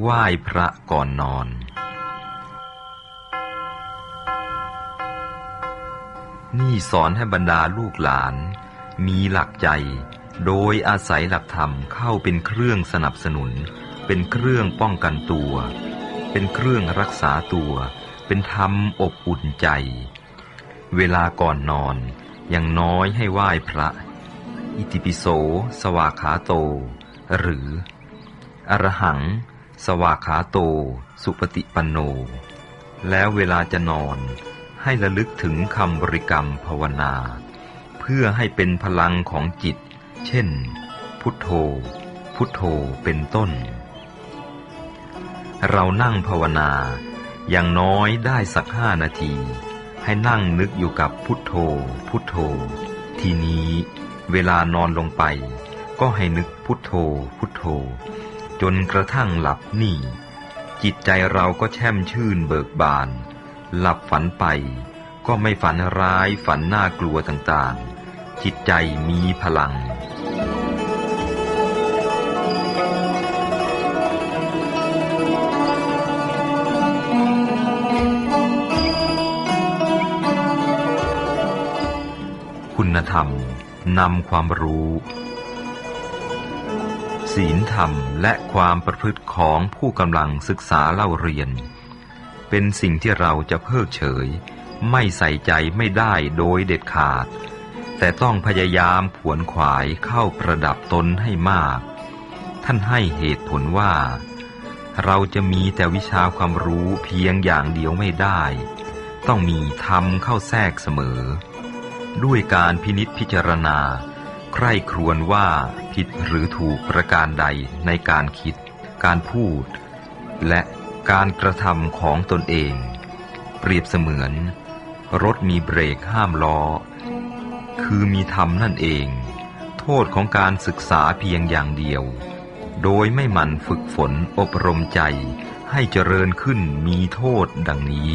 ไหว้พระก่อนนอน นี่สอนให้บรรดาลูกหลาน มีหลักใจ โดยอาศัยหลักธรรมเข้าเป็นเครื่องสนับสนุน เป็นเครื่องป้องกันตัว เป็นเครื่องรักษาตัว เป็นธรรมอบอุ่นใจ เวลาก่อนนอนอย่างน้อยให้ไหว้พระ อิติปิโส สวากขาโต หรือ อรหัง สวากขาโต สุปฏิปันโน แล้วเวลาจะนอนให้ระลึกถึงคำบริกรรมภาวนา เพื่อให้เป็นพลังของจิต เช่น พุทโธ พุทโธเป็นต้น เรานั่งภาวนาอย่างน้อยได้สักห้านาที ให้นั่งนึกอยู่กับพุทโธ พุทโธ ทีนี้เวลานอนลงไป ก็ให้นึกพุทโธ พุทโธ จนกระทั่งหลับนี่ จิตใจเราก็แช่มชื่นเบิกบาน หลับฝันไป ก็ไม่ฝันร้ายฝันน่ากลัวต่างๆ จิตใจมีพลังคุณธรรมนำความรู้ ศีลธรรมและความประพฤติของผู้กำลังศึกษาเล่าเรียน เป็นสิ่งที่เราจะเพิกเฉย ไม่ใส่ใจไม่ได้โดยเด็ดขาด แต่ต้องพยายามขวนขวายเข้าประดับตนให้มาก ท่านให้เหตุผลว่า เราจะมีแต่วิชาความรู้เพียงอย่างเดียวไม่ได้ ต้องมีธรรมเข้าแทรกเสมอ ด้วยการพินิษพิจารณา ใคร่ครวญว่าผิดหรือถูกประการใดในการคิด การพูด และการกระทำของตนเอง เปรียบเสมือน รถมีเบรกห้ามล้อ คือมีธรรมนั่นเอง โทษของการศึกษาเพียงอย่างเดียว โดยไม่หมั่นฝึกฝนอบรมใจให้เจริญขึ้นมีโทษดังนี้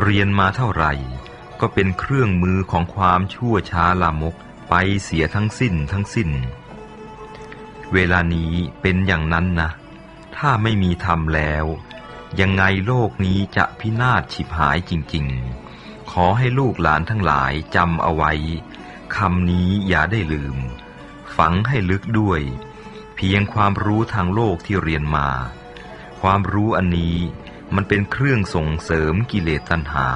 เรียนมาเท่าไหร่ ก็เป็นเครื่องมือของความชั่วช้าลามกไปเสียทั้งสิ้นทั้งสิ้น เวลานี้เป็นอย่างนั้นนะ ถ้าไม่มีธรรมแล้ว ยังไงโลกนี้จะพินาศฉิบหายจริง ๆ ขอให้ลูกหลานทั้งหลายจำเอาไว้คำนี้อย่าได้ลืม ฝังให้ลึกด้วย เพียงความรู้ทางโลกที่เรียนมา ความรู้อันนี้มันเป็นเครื่องส่งเสริมกิเลสตัณหา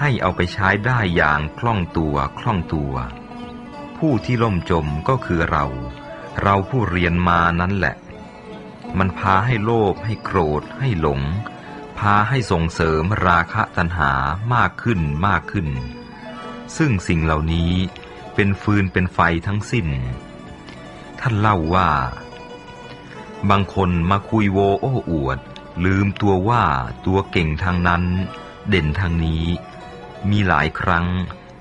ให้เอาไปใช้ได้อย่างคล่องตัวคล่องตัว ผู้ที่ล่มจมก็คือเรา เราผู้เรียนมานั้นแหละ มันพาให้โลภให้โกรธให้หลง พาให้ส่งเสริมราคะตัณหามากขึ้นมากขึ้น ซึ่งสิ่งเหล่านี้เป็นฟืนเป็นไฟทั้งสิ้น ท่านเล่าว่า บางคนมาคุยโวโอ้อวด ลืมตัวว่าตัวเก่งทางนั้นเด่นทางนี้ มีหลายครั้ง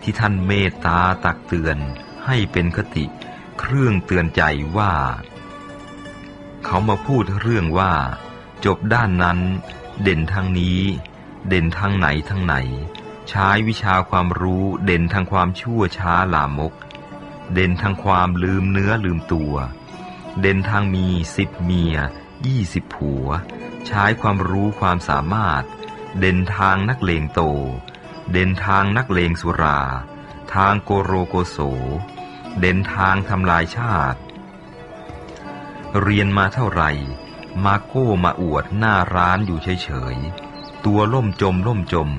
ที่ท่านเมตตาตักเตือนให้เป็นคติ เครื่องเตือนใจว่า เขามาพูดเรื่องว่า จบด้านนั้น เด่นทางนี้ เด่นทางไหนทางไหน ใช้วิชาความรู้เด่นทางความชั่วช้าลามก เด่นทางความลืมเนื้อลืมตัว เด่นทางมีสิบเมียยี่สิบผัว ใช้ความรู้ความสามารถ เด่นทางนักเลงโต เด่นทางนักเลงสุรา ทางโกโรโกโส เด่นทางทำลายชาติ เรียนมาเท่าไหร่ มาโก้มาอวดหน้าร้านอยู่เฉยๆ ตัวล่มจมล่มจม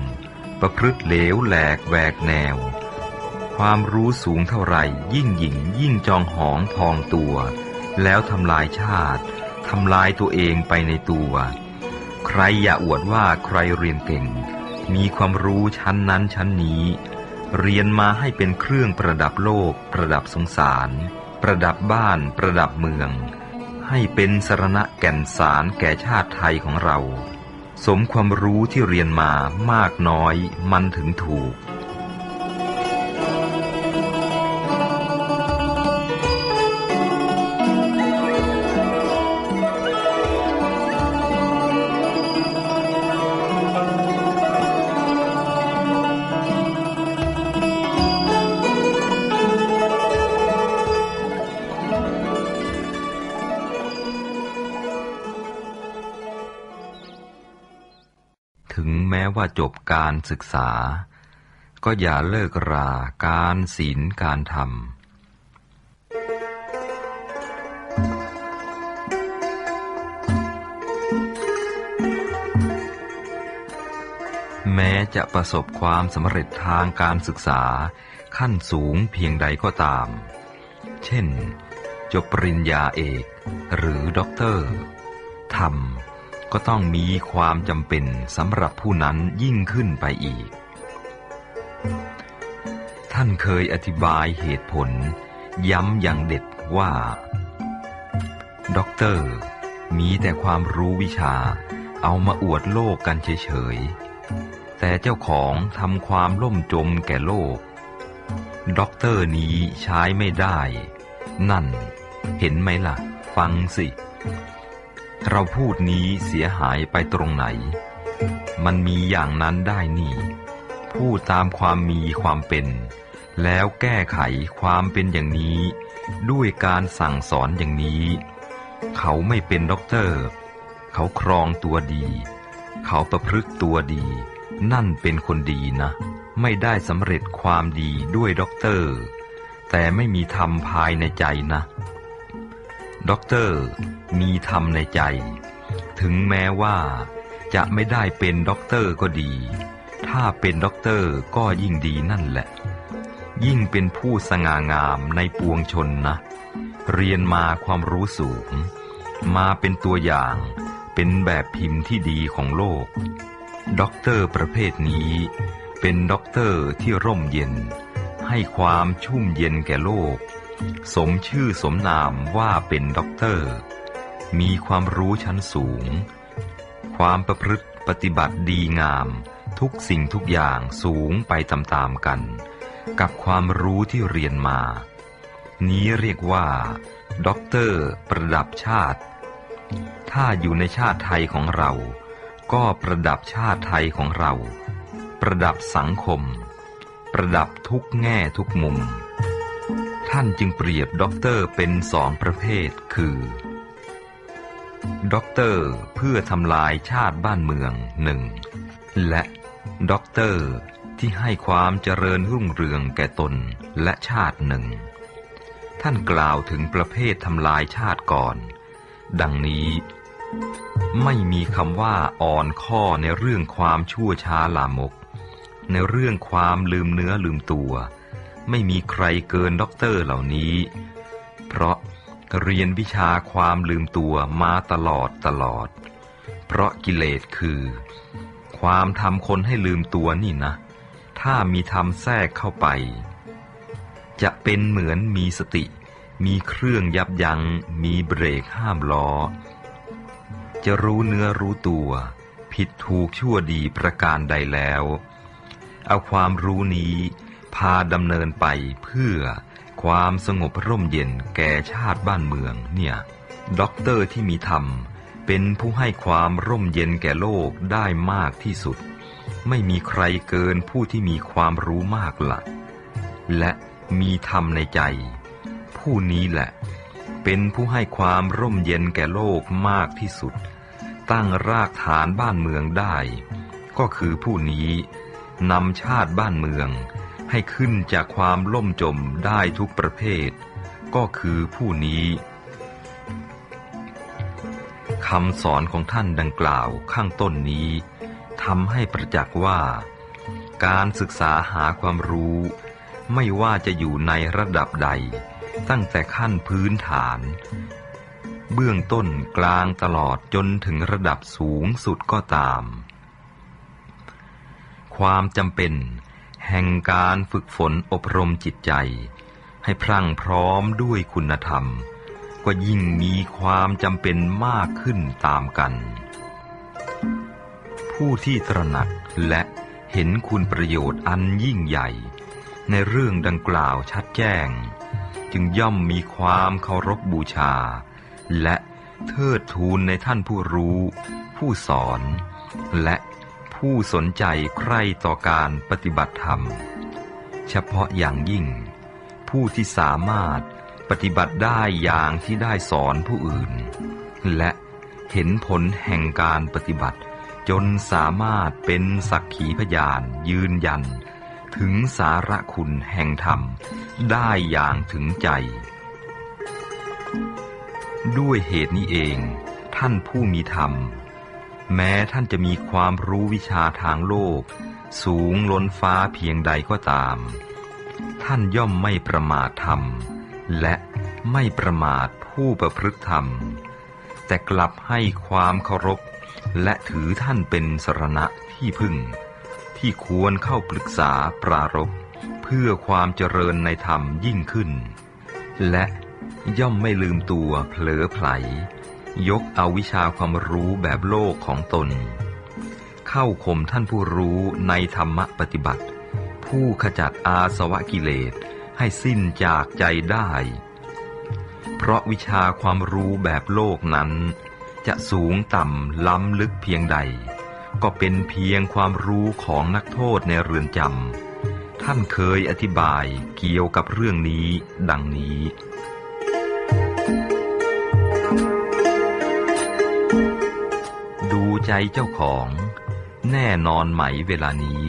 ประพฤติเหลวแหลกแหวกแนว ความรู้สูงเท่าไหร่ ยิ่งหยิ่งยิ่งจองหองพองตัว แล้วทำลายชาติทำลายตัวเองไปในตัว ใครอย่าอวดว่าใครเรียนเก่ง มีความรู้ชั้นนั้นชั้นนี้ เรียนมาให้เป็นเครื่องประดับโลก ประดับสงสาร ประดับบ้าน ประดับเมือง ให้เป็นสรณะแก่นสารแก่ชาติไทยของเรา สมความรู้ที่เรียนมามากน้อยมันถึงถูก ว่าจบการศึกษา ก็อย่าเลิกราการศีลการธรรม แม้จะประสบความสำเร็จทางการศึกษาขั้นสูงเพียงใดก็ตาม เช่น จบปริญญาเอก หรือด็อกเตอร์ธรรม ก็ต้องมีความจำเป็นสำหรับผู้นั้นยิ่งขึ้นไปอีก ท่านเคยอธิบายเหตุผล ย้ำอย่างเด็ดว่าด็อกเตอร์มีแต่ความรู้วิชา เอามาอวดโลกกันเฉยๆ แต่เจ้าของทำความล่มจมแก่โลก ด็อกเตอร์นี้ใช้ไม่ได้ นั่น เห็นไหมล่ะ ฟังสิ เราพูดนี้เสียหายไปตรงไหน มันมีอย่างนั้นได้นี่ พูดตามความมีความเป็น แล้วแก้ไขความเป็นอย่างนี้ ด้วยการสั่งสอนอย่างนี้ เขาไม่เป็นด็อกเตอร์ เขาครองตัวดี เขาประพฤติตัวดี นั่นเป็นคนดีนะ ไม่ได้สำเร็จความดีด้วยด็อกเตอร์ แต่ไม่มีธรรมภายในใจนะ ด็อกเตอร์มีธรรมในใจ ถึงแม้ว่าจะไม่ได้เป็นด็อกเตอร์ก็ดี ถ้าเป็นด็อกเตอร์ก็ยิ่งดีนั่นแหละ ยิ่งเป็นผู้สง่างามในปวงชนนะ เรียนมาความรู้สูง มาเป็นตัวอย่างเป็นแบบพิมพ์ที่ดีของโลก ด็อกเตอร์ประเภทนี้ เป็นด็อกเตอร์ที่ร่มเย็น ให้ความชุ่มเย็นแก่โลก สมชื่อสมนามว่าเป็นด็อกเตอร์ มีความรู้ชั้นสูง ความประพฤติปฏิบัติดีงาม ทุกสิ่งทุกอย่างสูงไปตามๆกัน กับความรู้ที่เรียนมา นี้เรียกว่าด็อกเตอร์ประดับชาติ ถ้าอยู่ในชาติไทยของเรา ก็ประดับชาติไทยของเรา ประดับสังคม ประดับทุกแง่ทุกมุม ท่านจึงเปรียบด็อกเตอร์เป็นสองประเภท คือด็อกเตอร์เพื่อทำลายชาติบ้านเมืองหนึ่งและด็อกเตอร์ที่ให้ความเจริญรุ่งเรืองแก่ตนและชาติหนึ่ง ท่านกล่าวถึงประเภททำลายชาติก่อน ดังนี้ ไม่มีคำว่าอ่อนข้อในเรื่องความชั่วช้าลามก ในเรื่องความลืมเนื้อลืมตัว ไม่มีใครเกินด็อกเตอร์เหล่านี้ เพราะเรียนวิชาความลืมตัวมาตลอดตลอด เพราะกิเลสคือ ความทำคนให้ลืมตัวนี่นะ ถ้ามีทำแทรกเข้าไป จะเป็นเหมือนมีสติ มีเครื่องยับยัง้ง มีเบรกห้ามล้อ จะรู้เนื้อรู้ตัว ผิดถูกชั่วดีประการใดแล้ว เอาความรู้นี้าดำเนินไปเพื่อความสงบร่มเย็นแก่ชาติบ้านเมืองเนี่ยด็อกเตอร์ที่มีธรรม เป็นผู้ให้ความร่มเย็นแก่โลกได้มากที่สุด ไม่มีใครเกินผู้ที่มีความรู้มากละ่ะและมีธรรมในใจ ผู้นี้แหละ เป็นผู้ให้ความร่มเย็นแก่โลกมากที่สุด ตั้งรากฐานบ้านเมืองได้ ก็คือผู้นี้นำชาติบ้านเมือง ให้ขึ้นจากความล่มจมได้ทุกประเภท ก็คือผู้นี้คำสอนของท่านดังกล่าวข้างต้นนี้ทำให้ประจักษ์ว่า การศึกษาหาความรู้ ไม่ว่าจะอยู่ในระดับใด ตั้งแต่ขั้นพื้นฐาน เบื้องต้นกลางตลอดจนถึงระดับสูงสุดก็ตาม ความจำเป็น แห่งการฝึกฝนอบรมจิตใจ ให้พรั่งพร้อมด้วยคุณธรรม ก็ยิ่งมีความจำเป็นมากขึ้นตามกัน ผู้ที่ตระหนักและเห็นคุณประโยชน์อันยิ่งใหญ่ ในเรื่องดังกล่าวชัดแจ้ง จึงย่อมมีความเคารพบบูชา และเทิดทูนในท่านผู้รู้ ผู้สอน และ ผู้สนใจใคร่ต่อการปฏิบัติธรรม เฉพาะอย่างยิ่ง ผู้ที่สามารถปฏิบัติได้อย่างที่ได้สอนผู้อื่น และเห็นผลแห่งการปฏิบัติ จนสามารถเป็นสักขีพยานยืนยัน ถึงสาระคุณแห่งธรรม ได้อย่างถึงใจ ด้วยเหตุนี้เอง ท่านผู้มีธรรม แม้ท่านจะมีความรู้วิชาทางโลก สูงล้นฟ้าเพียงใดก็ตาม ท่านย่อมไม่ประมาทธรรม และไม่ประมาทผู้ประพฤติธรรม แต่กลับให้ความเคารพ และถือท่านเป็นสรณะที่พึ่ง ที่ควรเข้าปรึกษาปรารภเพื่อความเจริญในธรรมยิ่งขึ้น และย่อมไม่ลืมตัวเผลอไผล ยกเอาวิชาความรู้แบบโลกของตน เข้าข่มท่านผู้รู้ในธรรมปฏิบัติ ผู้ขจัดอาสวะกิเลสให้สิ้นจากใจได้ เพราะวิชาความรู้แบบโลกนั้น จะสูงต่ำล้ำลึกเพียงใด ก็เป็นเพียงความรู้ของนักโทษในเรือนจำท่านเคยอธิบายเกี่ยวกับเรื่องนี้ดังนี้ ดูใจเจ้าของ แน่นอนไหมเวลานี้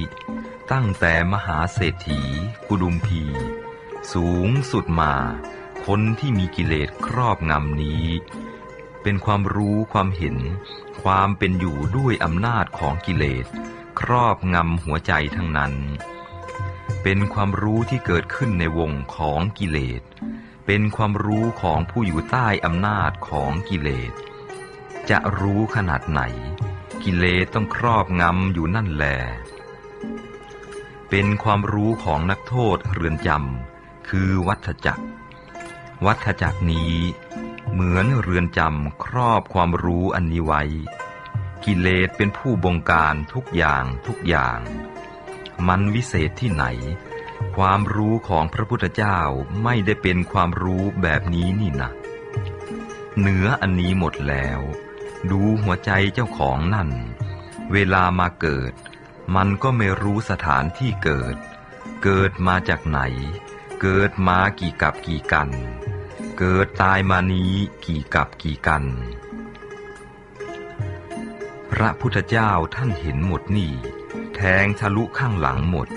ตั้งแต่มหาเศรษฐี กุดุมพี สูงสุดมา คนที่มีกิเลสครอบงำนี้ เป็นความรู้ความเห็น ความเป็นอยู่ด้วยอำนาจของกิเลส ครอบงำหัวใจทั้งนั้น เป็นความรู้ที่เกิดขึ้นในวงของกิเลส เป็นความรู้ของผู้อยู่ใต้อำนาจของกิเลส จะรู้ขนาดไหน กิเลสต้องครอบงำอยู่นั่นแหลเป็นความรู้ของนักโทษเรือนจำคือวัฏจักร วัฏจักรนี้เหมือนเรือนจำครอบความรู้อันนี้ไว้ กิเลสเป็นผู้บงการทุกอย่างทุกอย่าง มันวิเศษที่ไหน ความรู้ของพระพุทธเจ้าไม่ได้เป็นความรู้แบบนี้นี่นะเหนืออันนี้หมดแล้ว ดูหัวใจเจ้าของนั่น เวลามาเกิด มันก็ไม่รู้สถานที่เกิด เกิดมาจากไหน เกิดมากี่กับกี่กัน เกิดตายมานี้กี่กับกี่กัน พระพุทธเจ้าท่านเห็นหมดนี่ แทงทะลุข้างหลังหมด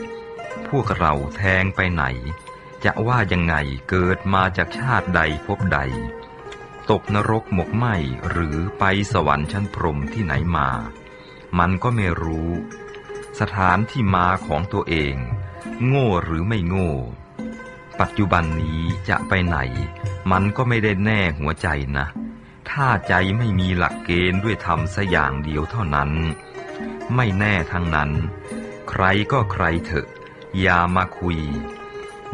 พวกเราแทงไปไหน จะว่ายังไงเกิดมาจากชาติใดพบใด ตกนรกหมกไหมหรือไปสวรรค์ชั้นพรมที่ไหนมา มันก็ไม่รู้ สถานที่มาของตัวเอง โง่หรือไม่โง่ ปัจจุบันนี้จะไปไหน มันก็ไม่ได้แน่หัวใจนะ ถ้าใจไม่มีหลักเกณฑ์ด้วยธรรมสอย่างเดียวเท่านั้น ไม่แน่ทั้งนั้น ใครก็ใครเถอะ อย่ามาคุย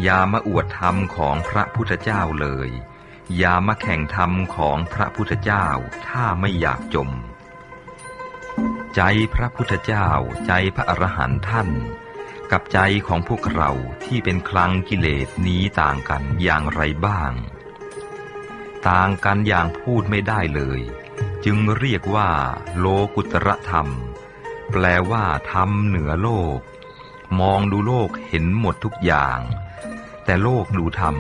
อย่ามาอวดธรรมของพระพุทธเจ้าเลย อย่ามาแข่งธรรมของพระพุทธเจ้าถ้าไม่อยากจม ใจพระพุทธเจ้าใจพระอรหันต์ท่าน กับใจของพวกเราที่เป็นคลังกิเลสนี้ต่างกันอย่างไรบ้าง ต่างกันอย่างพูดไม่ได้เลย จึงเรียกว่า โลกุตระธรรม แปลว่าธรรมเหนือโลก มองดูโลกเห็นหมดทุกอย่าง แต่โลกดูธรรม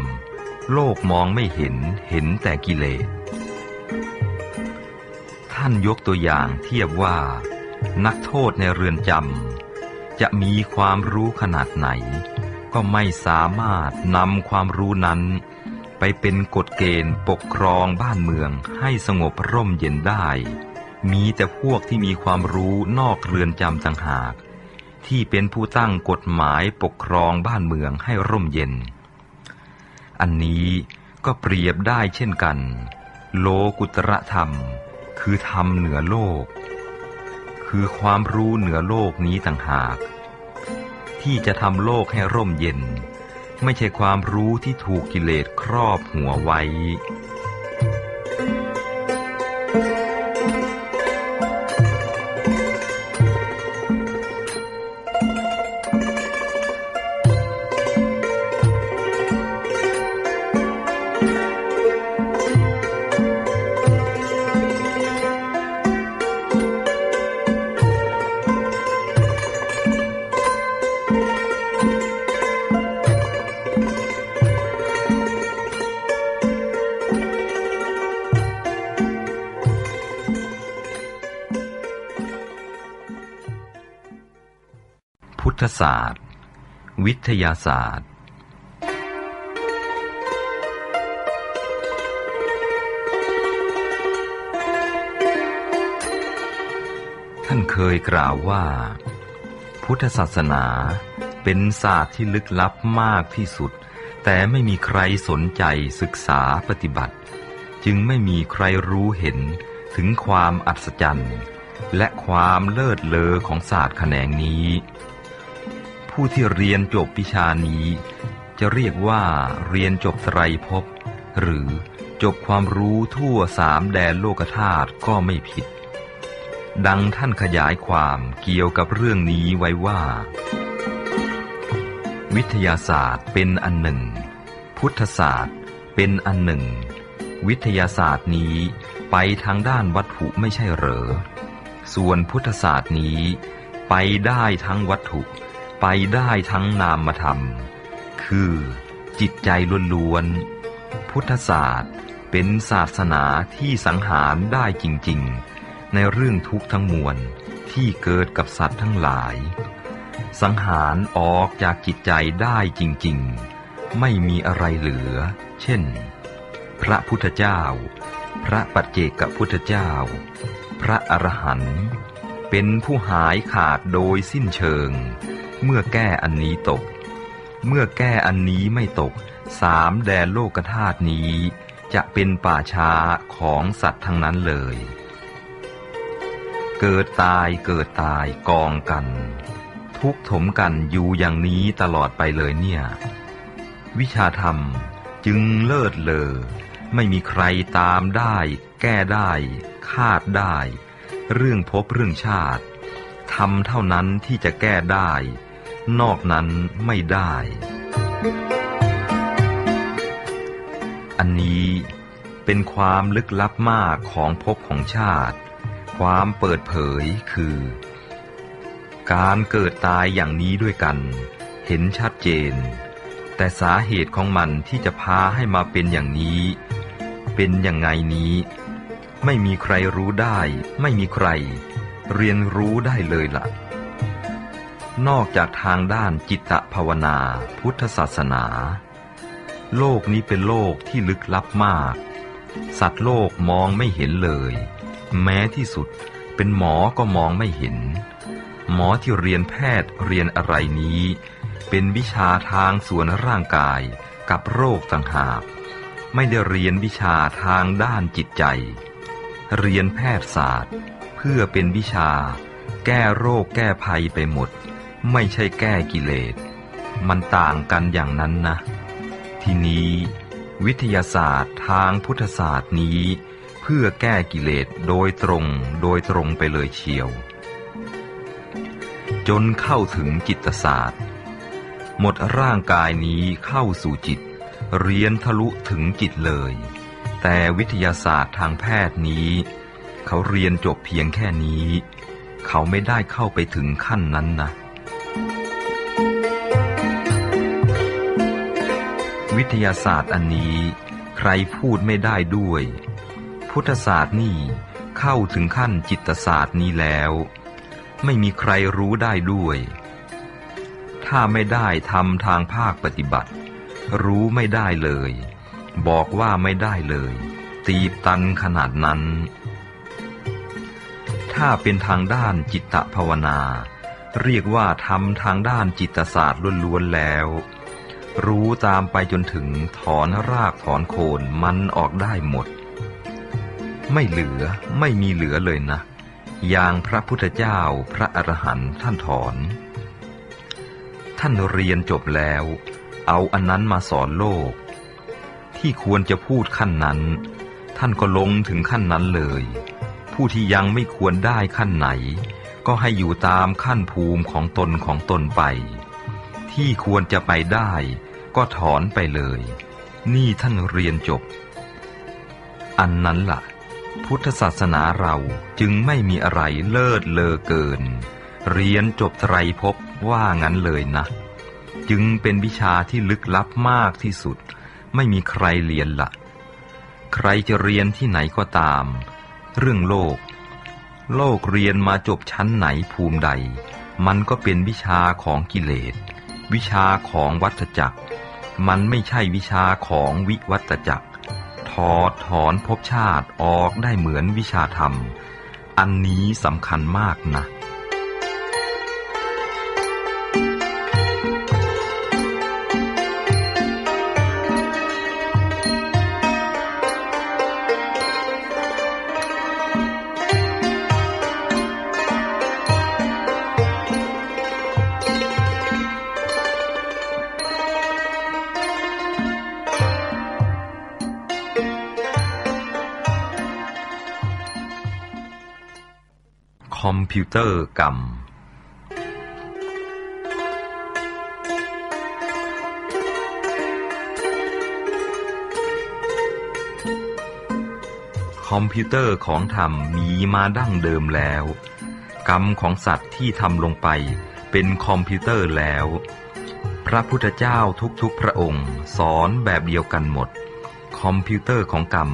โลกมองไม่เห็นเห็นแต่กิเลส ท่านยกตัวอย่างเทียบว่า นักโทษในเรือนจำจะมีความรู้ขนาดไหน ก็ไม่สามารถนำความรู้นั้นไปเป็นกฎเกณฑ์ปกครองบ้านเมืองให้สงบร่มเย็นได้ มีแต่พวกที่มีความรู้นอกเรือนจำต่างหาก ที่เป็นผู้ตั้งกฎหมายปกครองบ้านเมืองให้ร่มเย็น อันนี้ก็เปรียบได้เช่นกัน โลกุตระธรรม คือธรรมเหนือโลก คือความรู้เหนือโลกนี้ต่างหาก ที่จะทำโลกให้ร่มเย็น ไม่ใช่ความรู้ที่ถูกกิเลสครอบหัวไว้ ศาสตร์ วิทยาศาสตร์ ท่านเคยกล่าวว่า พุทธศาสนาเป็นศาสตร์ที่ลึกลับมากที่สุด แต่ไม่มีใครสนใจศึกษาปฏิบัติ จึงไม่มีใครรู้เห็นถึงความอัศจรรย์และความเลิศเลอของศาสตร์แขนงนี้ ผู้ที่เรียนจบวิชานี้ จะเรียกว่าเรียนจบไตรภพหรือจบความรู้ทั่วสามแดนโลกธาตุก็ไม่ผิด ดังท่านขยายความเกี่ยวกับเรื่องนี้ไว้ว่า วิทยาศาสตร์เป็นอันหนึ่ง พุทธศาสตร์เป็นอันหนึ่ง วิทยาศาสตร์นี้ไปทางด้านวัตถุไม่ใช่เหรอ ส่วนพุทธศาสตร์นี้ไปได้ทั้งวัตถุ ไปได้ทั้งนามธรรม คือจิตใจล้วนๆ พุทธศาสตร์เป็นศาสนาที่สังหารได้จริงๆ ในเรื่องทุกข์ทั้งมวลที่เกิดกับสัตว์ทั้งหลาย สังหารออกจากจิตใจได้จริงๆ ไม่มีอะไรเหลือ เช่น พระพุทธเจ้า พระปัจเจกพุทธเจ้า พระอรหันต์เป็นผู้หายขาดโดยสิ้นเชิง เมื่อแก้อันนี้ตก เมื่อแก้อันนี้ไม่ตก สามแดนโลกธาตุนี้ จะเป็นป่าช้าของสัตว์ทั้งนั้นเลย เกิดตายเกิดตายกองกัน ทุกข์ถมกันอยู่อย่างนี้ตลอดไปเลยเนี่ย วิชาธรรมจึงเลิศเลอ ไม่มีใครตามได้ แก้ได้ คาดได้ เรื่องพบเรื่องชาติทำเท่านั้นที่จะแก้ได้ นอกนั้นไม่ได้ อันนี้เป็นความลึกลับมากของภพของชาติ ความเปิดเผยคือ การเกิดตายอย่างนี้ด้วยกัน เห็นชัดเจน แต่สาเหตุของมันที่จะพาให้มาเป็นอย่างนี้ เป็นอย่างไงนี้ ไม่มีใครรู้ได้ ไม่มีใคร เรียนรู้ได้เลยละ่ะ นอกจากทางด้านจิตภาวนา พุทธศาสนา โลกนี้เป็นโลกที่ลึกลับมาก สัตว์โลกมองไม่เห็นเลย แม้ที่สุดเป็นหมอก็มองไม่เห็น หมอที่เรียนแพทย์เรียนอะไรนี้ เป็นวิชาทางส่วนร่างกายกับโรคต่างหาก ไม่ได้เรียนวิชาทางด้านจิตใจ เรียนแพทยศาสตร์ เพื่อเป็นวิชา แก้โรคแก้ภัยไปหมด ไม่ใช่แก้กิเลส มันต่างกันอย่างนั้นนะ ทีนี้ วิทยาศาสตร์ทางพุทธศาสตร์นี้ เพื่อแก้กิเลสโดยตรงโดยตรงไปเลยเชียว จนเข้าถึงจิตศาสตร์ หมดร่างกายนี้เข้าสู่จิต เรียนทะลุถึงจิตเลย แต่วิทยาศาสตร์ทางแพทย์นี้ เขาเรียนจบเพียงแค่นี้ เขาไม่ได้เข้าไปถึงขั้นนั้นนะ วิทยาศาสตร์อันนี้ ใครพูดไม่ได้ด้วย พุทธศาสตร์นี่เข้าถึงขั้นจิตศาสตร์นี้แล้ว ไม่มีใครรู้ได้ด้วย ถ้าไม่ได้ทำทางภาคปฏิบัติ รู้ไม่ได้เลย บอกว่าไม่ได้เลย ตีบตันขนาดนั้น ถ้าเป็นทางด้านจิตตภาวนา เรียกว่าทำทางด้านจิตศาสตร์ล้วนๆแล้ว รู้ตามไปจนถึงถอนรากถอนโคนมันออกได้หมด ไม่เหลือไม่มีเหลือเลยนะ อย่างพระพุทธเจ้าพระอรหันต์ท่านถอน ท่านเรียนจบแล้ว เอาอันนั้นมาสอนโลก ที่ควรจะพูดขั้นนั้น ท่านก็ลงถึงขั้นนั้นเลย ผู้ที่ยังไม่ควรได้ขั้นไหน ก็ให้อยู่ตามขั้นภูมิของตนของตนไป ที่ควรจะไปได้ ก็ถอนไปเลย นี่ท่านเรียนจบ อันนั้นละ่ะ พุทธศาสนาเราจึงไม่มีอะไรเลิศเลอเกิน เรียนจบไตรภพว่างั้นเลยนะ จึงเป็นวิชาที่ลึกลับมากที่สุด ไม่มีใครเรียนละใครจะเรียนที่ไหนก็ตาม เรื่องโลก โลกเรียนมาจบชั้นไหนภูมิใดมันก็เป็นวิชาของกิเลส วิชาของวัฏจักร มันไม่ใช่วิชาของวิวัตจักร ถอดถอนภพชาติออกได้เหมือนวิชาธรรม อันนี้สำคัญมากนะ คอมพิวเตอร์กรรม คอมพิวเตอร์ของธรรมมีมาดั้งเดิมแล้ว กรรมของสัตว์ที่ทำลงไปเป็นคอมพิวเตอร์แล้ว พระพุทธเจ้าทุกๆพระองค์ สอนแบบเดียวกันหมด คอมพิวเตอร์ของกรรม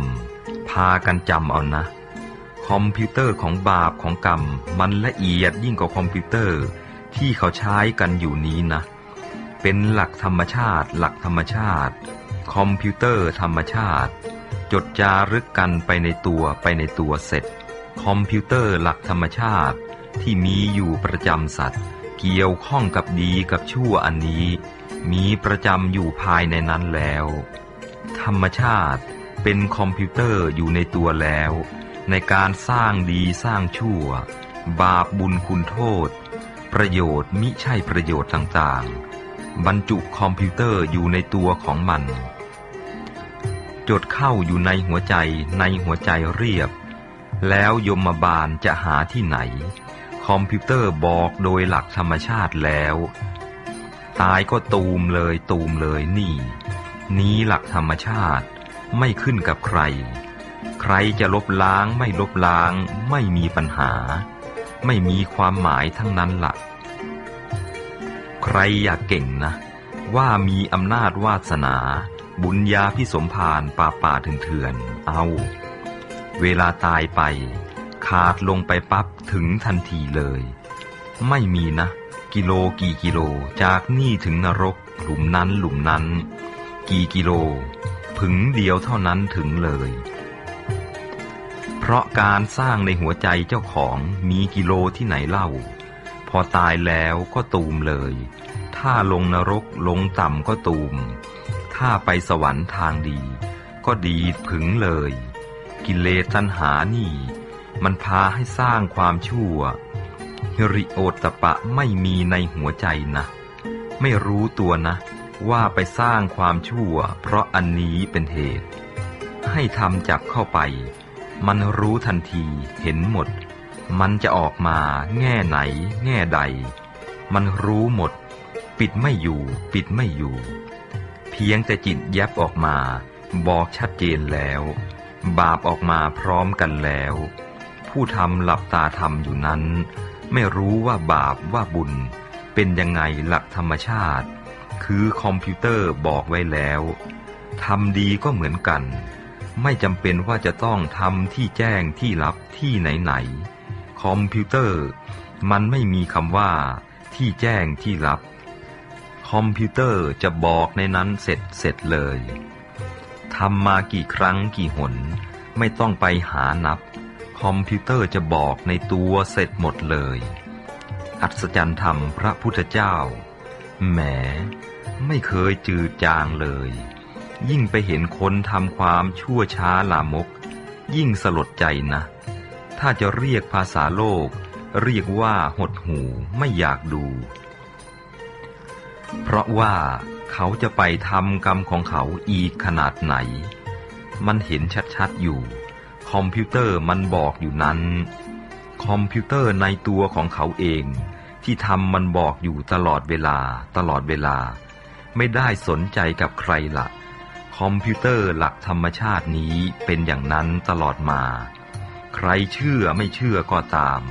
พากันจำเอานะ คอมพิวเตอร์ของบาปของกรรม มันละเอียดยิ่งกว่าคอมพิวเตอร์ที่เขาใช้กันอยู่นี้นะ เป็นหลักธรรมชาติ หลักธรรมชาติ คอมพิวเตอร์ธรรมชาติ จดจารึกกันไปในตัวไปในตัวเสร็จ คอมพิวเตอร์หลักธรรมชาติที่มีอยู่ประจำสัตว์ เกี่ยวข้องกับดีกับชั่วอันนี้ มีประจำอยู่ภายในนั้นแล้ว ธรรมชาติเป็นคอมพิวเตอร์อยู่ในตัวแล้ว ในการสร้างดีสร้างชั่ว บาปบุญคุณโทษ ประโยชน์มิใช่ประโยชน์ต่างๆ บรรจุคอมพิวเตอร์อยู่ในตัวของมัน จดเข้าอยู่ในหัวใจในหัวใจเรียบ แล้วยมบาลจะหาที่ไหน คอมพิวเตอร์บอกโดยหลักธรรมชาติแล้ว ตายก็ตูมเลยตูมเลยนี่ นี้หลักธรรมชาติไม่ขึ้นกับใคร ใครจะลบล้างไม่ลบล้าง ไม่มีปัญหา ไม่มีความหมายทั้งนั้นละ่ะ ใครอยากเก่งนะ ว่ามีอำนาจวาสนา บุญญาพิสมภารป่าป่าถึงเถื่อน เอา เวลาตายไป ขาดลงไปปั๊บถึงทันทีเลย ไม่มีนะ กิโลกี่กิโลจากนี่ถึงนรก หลุมนั้นหลุมนั้น กี่กิโลผึงเดียวเท่านั้นถึงเลย เพราะการสร้างในหัวใจเจ้าของมีกิโลที่ไหนเล่า พอตายแล้วก็ตูมเลย ถ้าลงนรกลงต่ำก็ตูม ถ้าไปสวรรค์ทางดี ก็ดีผึงเลย กิเลสตัณหานี่ มันพาให้สร้างความชั่วฮิริโอตปะไม่มีในหัวใจนะ ไม่รู้ตัวนะ ว่าไปสร้างความชั่ว เพราะอันนี้เป็นเหตุ ให้ทำจับเข้าไป มันรู้ทันทีเห็นหมด มันจะออกมาแง่ไหน แง่ใด มันรู้หมด ปิดไม่อยู่ ปิดไม่อยู่ เพียงแต่จิตแยบออกมา บอกชัดเจนแล้ว บาปออกมาพร้อมกันแล้ว ผู้ทำหลับตาทำอยู่นั้น ไม่รู้ว่าบาปว่าบุญ เป็นยังไงหลักธรรมชาติ คือคอมพิวเตอร์บอกไว้แล้วทำดีก็เหมือนกัน ไม่จำเป็นว่าจะต้องทำที่แจ้งที่ลับที่ไหนๆคอมพิวเตอร์ มันไม่มีคำว่า ที่แจ้งที่ลับ คอมพิวเตอร์จะบอกในนั้นเสร็จเสร็จเลยทำมากี่ครั้งกี่หน ไม่ต้องไปหานับ คอมพิวเตอร์จะบอกในตัวเสร็จหมดเลย อัศจรรย์ธรรมพระพุทธเจ้าแหมไม่เคยจืดจางเลย ยิ่งไปเห็นคนทำความชั่วช้าลามก ยิ่งสลดใจนะ ถ้าจะเรียกภาษาโลก เรียกว่าหดหูไม่อยากดู เพราะว่าเขาจะไปทำกรรมของเขาอีกขนาดไหน มันเห็นชัดๆอยู่ คอมพิวเตอร์มันบอกอยู่นั้น คอมพิวเตอร์ในตัวของเขาเอง ที่ทำมันบอกอยู่ตลอดเวลาตลอดเวลา ไม่ได้สนใจกับใครละ คอมพิวเตอร์หลักธรรมชาตินี้เป็นอย่างนั้นตลอดมา ใครเชื่อไม่เชื่อก็ตาม